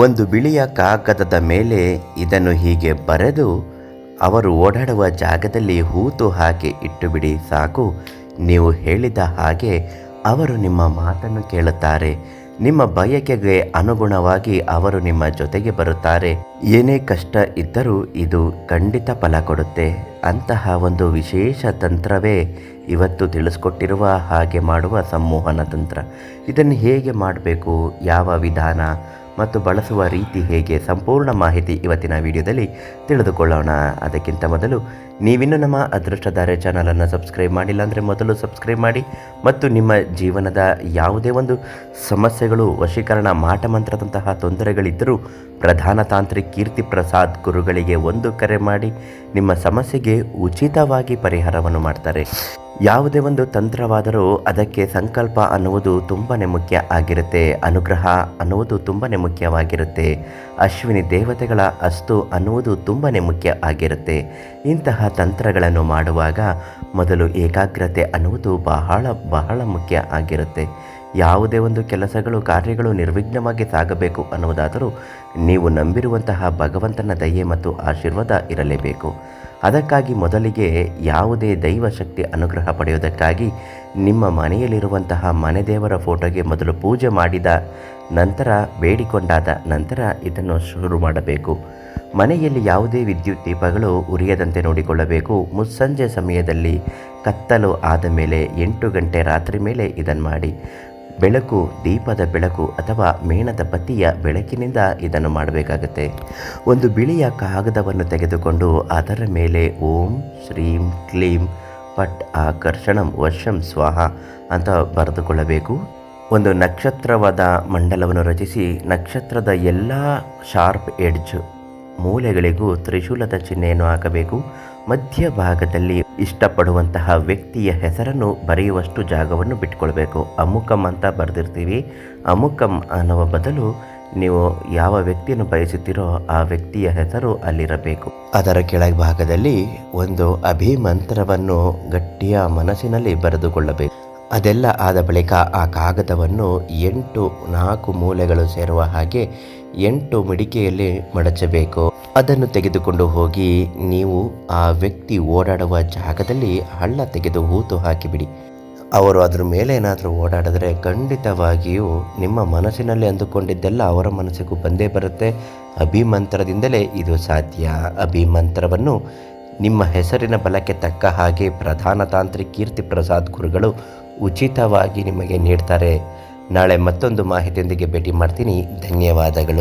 ಒಂದು ಬಿಳಿಯ ಕಾಗದದ ಮೇಲೆ ಇದನ್ನು ಹೀಗೆ ಬರೆದು ಅವರು ಓಡಾಡುವ ಜಾಗದಲ್ಲಿ ಹೂತು ಹಾಕಿ ಇಟ್ಟುಬಿಡಿ ಸಾಕು, ನೀವು ಹೇಳಿದ ಹಾಗೆ ಅವರು ನಿಮ್ಮ ಮಾತನ್ನು ಕೇಳುತ್ತಾರೆ. ನಿಮ್ಮ ಬಯಕೆಗೆ ಅನುಗುಣವಾಗಿ ಅವರು ನಿಮ್ಮ ಜೊತೆಗೆ ಬರುತ್ತಾರೆ. ಏನೇ ಕಷ್ಟ ಇದ್ದರೂ ಇದು ಖಂಡಿತ ಫಲ ಕೊಡುತ್ತೆ. ಅಂತಹ ಒಂದು ವಿಶೇಷ ತಂತ್ರವೇ ಇವತ್ತು ತಿಳಿಸ್ಕೊಟ್ಟಿರುವ ಹಾಗೆ ಮಾಡುವ ಸಂಮೋಹನ ತಂತ್ರ. ಇದನ್ನು ಹೇಗೆ ಮಾಡಬೇಕು? ಯಾವ ವಿಧಾನ? ಮತ್ತು ಬಳಸುವ ರೀತಿ ಹೇಗೆ ಸಂಪೂರ್ಣ ಮಾಹಿತಿ ಇವತ್ತಿನ ವಿಡಿಯೋದಲ್ಲಿ ತಿಳಿದುಕೊಳ್ಳೋಣ. ಅದಕ್ಕಿಂತ ಮೊದಲು ನೀವಿನ್ನೂ ನಮ್ಮ ಅದೃಷ್ಟಧಾರೆ ಚಾನಲನ್ನು ಸಬ್ಸ್ಕ್ರೈಬ್ ಮಾಡಿಲ್ಲ ಅಂದರೆ ಮೊದಲು ಸಬ್ಸ್ಕ್ರೈಬ್ ಮಾಡಿ ಮತ್ತು ನಿಮ್ಮ ಜೀವನದ ಯಾವುದೇ ಒಂದು ಸಮಸ್ಯೆಗಳು, ವಶೀಕರಣ ಮಾಟಮಂತ್ರದಂತಹ ತೊಂದರೆಗಳಿದ್ದರೂ ಪ್ರಧಾನ ತಾಂತ್ರಿ ಕೀರ್ತಿ ಪ್ರಸಾದ್ ಗುರುಗಳಿಗೆ ಒಂದು ಕರೆ ಮಾಡಿ ನಿಮ್ಮ ಸಮಸ್ಯೆಗೆ ಉಚಿತವಾಗಿ ಪರಿಹಾರವನ್ನು ಮಾಡ್ತಾರೆ. ಯಾವುದೇ ಒಂದು ತಂತ್ರವಾದರೂ ಅದಕ್ಕೆ ಸಂಕಲ್ಪ ಅನ್ನುವುದು ತುಂಬಾ ಮುಖ್ಯ ಆಗಿರುತ್ತೆ. ಅನುಗ್ರಹ ಅನ್ನುವುದು ತುಂಬಾ ಮುಖ್ಯವಾಗಿರುತ್ತೆ. ಅಶ್ವಿನಿ ದೇವತೆಗಳ ಅಸ್ತು ಅನ್ನುವುದು ತುಂಬಾ ಮುಖ್ಯ ಆಗಿರುತ್ತೆ. ಇಂತಹ ತಂತ್ರಗಳನ್ನು ಮಾಡುವಾಗ ಮೊದಲು ಏಕಾಗ್ರತೆ ಅನ್ನುವುದು ಬಹಳ ಬಹಳ ಮುಖ್ಯ ಆಗಿರುತ್ತೆ. ಯಾವುದೇ ಒಂದು ಕೆಲಸಗಳು, ಕಾರ್ಯಗಳು ನಿರ್ವಿಘ್ನವಾಗಿ ಸಾಗಬೇಕು ಅನ್ನುವುದಾದರೂ ನೀವು ನಂಬಿರುವಂತಹ ಭಗವಂತನ ದಯೆ ಮತ್ತು ಆಶೀರ್ವಾದ ಇರಲೇಬೇಕು. ಅದಕ್ಕಾಗಿ ಮೊದಲಿಗೆ ಯಾವುದೇ ದೈವ ಶಕ್ತಿ ಅನುಗ್ರಹ ಪಡೆಯುವುದಕ್ಕಾಗಿ ನಿಮ್ಮ ಮನೆಯಲ್ಲಿರುವಂತಹ ಮನೆ ದೇವರ ಫೋಟೋಗೆ ಮೊದಲು ಪೂಜೆ ಮಾಡಿದ ನಂತರ ಬೇಡಿಕೊಂಡಾದ ನಂತರ ಇದನ್ನು ಶುರು ಮಾಡಬೇಕು. ಮನೆಯಲ್ಲಿ ಯಾವುದೇ ವಿದ್ಯುತ್ ದೀಪಗಳು ಉರಿಯದಂತೆ ನೋಡಿಕೊಳ್ಳಬೇಕು. ಮುಸ್ಸಂಜೆ ಸಮಯದಲ್ಲಿ ಕತ್ತಲು ಆದ ಮೇಲೆ ಎಂಟು ಗಂಟೆ ರಾತ್ರಿ ಮೇಲೆ ಇದನ್ನು ಮಾಡಿ. ಬೆಳಕು, ದೀಪದ ಬೆಳಕು ಅಥವಾ ಮೇಣದ ಬತ್ತಿಯ ಬೆಳಕಿನಿಂದ ಇದನ್ನು ಮಾಡಬೇಕಾಗುತ್ತೆ. ಒಂದು ಬಿಳಿಯ ಕಾಗದವನ್ನು ತೆಗೆದುಕೊಂಡು ಅದರ ಮೇಲೆ ಓಂ, ಶ್ರೀಂ, ಕ್ಲೀಂ, ಪಟ್, ಆಕರ್ಷಣಂ, ವರ್ಷಂ, ಸ್ವಾಹ ಅಂತ ಬರೆದುಕೊಳ್ಳಬೇಕು. ಒಂದು ನಕ್ಷತ್ರವಾದ ಮಂಡಲವನ್ನು ರಚಿಸಿ ನಕ್ಷತ್ರದ ಎಲ್ಲ ಶಾರ್ಪ್ ಎಡ್ಜ್ ಮೂಲೆಗಳಿಗೂ ತ್ರಿಶೂಲದ ಚಿಹ್ನೆಯನ್ನು ಹಾಕಬೇಕು. ಮಧ್ಯಭಾಗದಲ್ಲಿ ಇಷ್ಟಪಡುವಂತಹ ವ್ಯಕ್ತಿಯ ಹೆಸರನ್ನು ಬರೆಯುವಷ್ಟು ಜಾಗವನ್ನು ಬಿಟ್ಕೊಳ್ಬೇಕು ಅಮುಕಂ ಅಂತ ಬರೆದಿರ್ತೀವಿ. ಅಮುಕಂ ಅನ್ನುವ ಬದಲು ನೀವು ಯಾವ ವ್ಯಕ್ತಿಯನ್ನು ಬಯಸುತ್ತೀರೋ ಆ ವ್ಯಕ್ತಿಯ ಹೆಸರು ಅಲ್ಲಿರಬೇಕು. ಅದರ ಕೆಳಭಾಗದಲ್ಲಿ ಒಂದು ಅಭಿಮಂತ್ರವನ್ನು ಗಟ್ಟಿಯ ಮನಸ್ಸಿನಲ್ಲಿ ಬರೆದುಕೊಳ್ಳಬೇಕು. ಅದೆಲ್ಲ ಆದ ಬಳಿಕ ಆ ಕಾಗದವನ್ನು ಎಂಟು ನಾಲ್ಕು ಮೂಲೆಗಳು ಸೇರುವ ಹಾಗೆ ಎಂಟು ಮಡಿಕೆಯಲ್ಲಿ ಮಡಚಬೇಕು. ಅದನ್ನು ತೆಗೆದುಕೊಂಡು ಹೋಗಿ ನೀವು ಆ ವ್ಯಕ್ತಿ ಓಡಾಡುವ ಜಾಗದಲ್ಲಿ ಹಳ್ಳ ತೆಗೆದು ಹೂತು ಹಾಕಿಬಿಡಿ. ಅವರು ಅದರ ಮೇಲೆ ಏನಾದರೂ ಓಡಾಡಿದ್ರೆ ಖಂಡಿತವಾಗಿಯೂ ನಿಮ್ಮ ಮನಸ್ಸಿನಲ್ಲಿ ಅಂದುಕೊಂಡಿದ್ದೆಲ್ಲ ಅವರ ಮನಸ್ಸಿಗೂ ಬಂದೇ ಬರುತ್ತೆ. ಅಭಿಮಂತ್ರದಿಂದಲೇ ಇದು ಸಾಧ್ಯ. ಅಭಿಮಂತ್ರವನ್ನು ನಿಮ್ಮ ಹೆಸರಿನ ಬಲಕ್ಕೆ ತಕ್ಕ ಹಾಗೆ ಪ್ರಧಾನ ತಾಂತ್ರಿಕ್ ಕೀರ್ತಿ ಪ್ರಸಾದ್ ಗುರುಗಳು ಉಚಿತವಾಗಿ ನಿಮಗೆ ನೀಡ್ತಾರೆ. ನಾಳೆ ಮತ್ತೊಂದು ಮಾಹಿತಿಯೊಂದಿಗೆ ಭೇಟಿ ಮಾಡ್ತೀನಿ. ಧನ್ಯವಾದಗಳು.